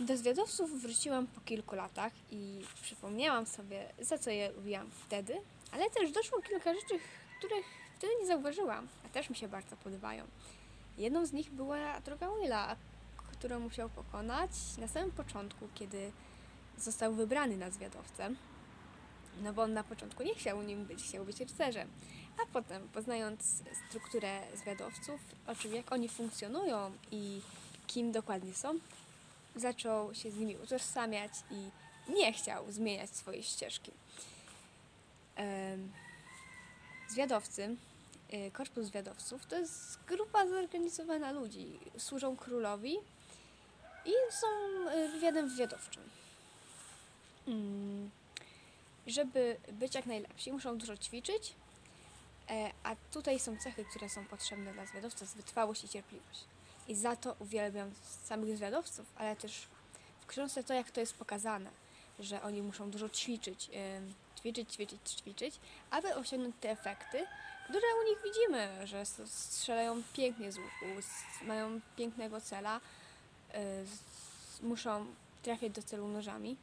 Do zwiadowców wróciłam po kilku latach i przypomniałam sobie, za co je lubiłam wtedy, ale też doszło kilka rzeczy, których wtedy nie zauważyłam, a też mi się bardzo podobają. Jedną z nich była droga Willa, którą musiał pokonać na samym początku, kiedy został wybrany na zwiadowcę. No bo on na początku nie chciał nim być, chciał być rycerzem. A potem, poznając strukturę zwiadowców, o czym jak oni funkcjonują i kim dokładnie są, zaczął się z nimi utożsamiać i nie chciał zmieniać swojej ścieżki. Zwiadowcy, y, korpus zwiadowców, to jest grupa zorganizowana ludzi. Służą królowi i są wywiadem wywiadowczym. Mm, Żeby być jak najlepsi, muszą dużo ćwiczyć, e, a tutaj są cechy, które są potrzebne dla zwiadowca, wytrwałość i cierpliwość. I za to uwielbiam samych zwiadowców, ale też w książce to, jak to jest pokazane, że oni muszą dużo ćwiczyć, ćwiczyć, ćwiczyć, ćwiczyć, aby osiągnąć te efekty, które u nich widzimy, że strzelają pięknie z łuku, mają pięknego cela, e, muszą trafiać do celu nożami,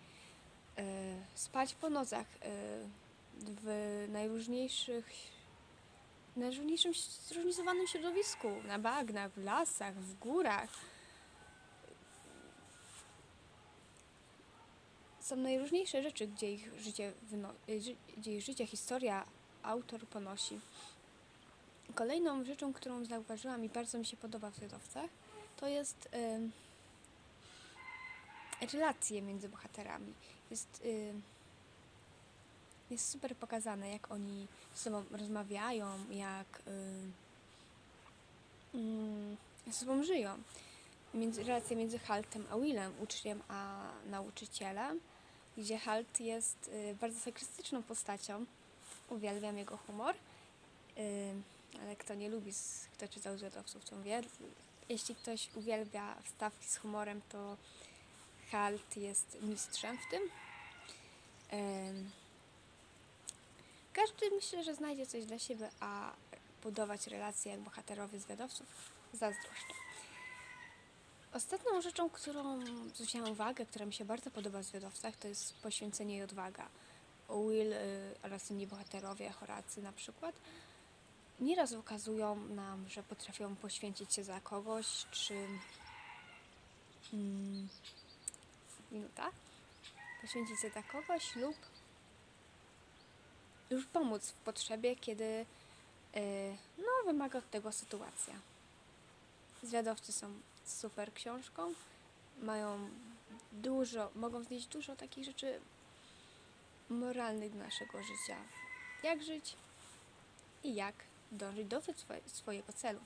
e, spać po nocach e, w najróżniejszych najróżniejszym zróżnicowanym środowisku, na bagnach, w lasach, w górach. Są najróżniejsze rzeczy, gdzie ich życie, y, gdzie ich życie, historia autor ponosi. Kolejną rzeczą, którą zauważyłam i bardzo mi się podoba w zwiadowcach, to jest ym, relacje między bohaterami. Jest, ym, jest super pokazane, jak oni z sobą rozmawiają, jak y, mm, ze sobą żyją. Między, relacja między Haltem a Willem, uczniem a nauczycielem, gdzie Halt jest y, bardzo sarkastyczną postacią. Uwielbiam jego humor, y, ale kto nie lubi, kto czytał Zwiadowców, to wie. Jeśli ktoś uwielbia wstawki z humorem, to Halt jest mistrzem w tym. Ym, każdy myślę, że znajdzie coś dla siebie, a budować relacje jak bohaterowie zwiadowców zazdroszczę. Ostatnią rzeczą, którą zwróciłam uwagę, która mi się bardzo podoba w zwiadowcach, to jest poświęcenie i odwaga. Will y, oraz inni bohaterowie, Horacy na przykład, nieraz ukazują nam, że potrafią poświęcić się za kogoś, czy... Mm, minuta? Poświęcić się za kogoś lub już pomóc w potrzebie, kiedy y, no, wymaga od tego sytuacja. Zwiadowcy są super książką, mają dużo, mogą wnieść dużo takich rzeczy moralnych do naszego życia. Jak żyć i jak dążyć do swo- swojego celu.